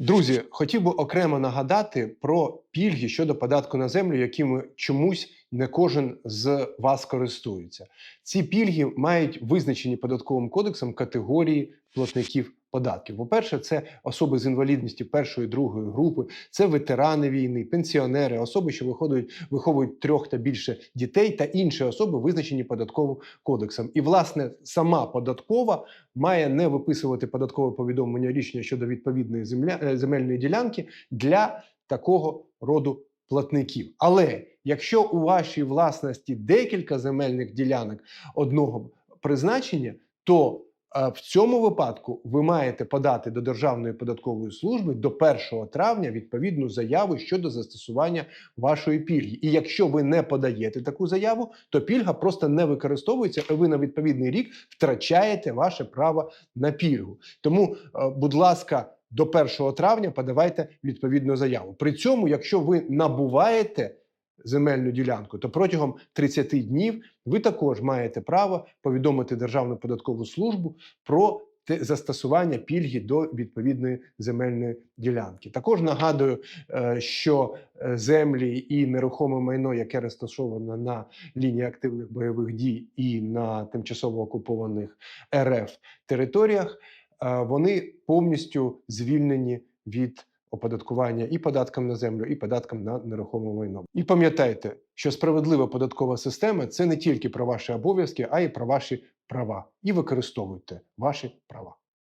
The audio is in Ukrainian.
Друзі, хотів би окремо нагадати про пільги щодо податку на землю, якими чомусь не кожен з вас користується. Ці пільги мають визначені податковим кодексом категорії платників податків. По-перше, це особи з інвалідністю першої другої групи, це ветерани війни, пенсіонери, особи, що виходять, виховують трьох та більше дітей, та інші особи, визначені податковим кодексом. І власне сама податкова має не виписувати податкове повідомлення рішення щодо відповідної земля, е, земельної ділянки для такого роду платників. Але якщо у вашій власності декілька земельних ділянок одного призначення, то в цьому випадку ви маєте подати до Державної податкової служби до 1 травня відповідну заяву щодо застосування вашої пільги. І якщо ви не подаєте таку заяву, то пільга просто не використовується, і ви на відповідний рік втрачаєте ваше право на пільгу. Тому, е, будь ласка, до 1 травня подавайте відповідну заяву. При цьому, якщо ви набуваєте земельну ділянку, то протягом 30 днів ви також маєте право повідомити Державну податкову службу про застосування пільги до відповідної земельної ділянки. Також нагадую, е, що е, землі і нерухоме майно, яке розташоване на лінії активних бойових дій і на тимчасово окупованих РФ територіях, е, вони повністю звільнені від оподаткування і податком на землю, і податком на нерухоме майно. І пам'ятайте, що справедлива податкова система це не тільки про ваші обов'язки, а й про ваші права. І використовуйте ваші права.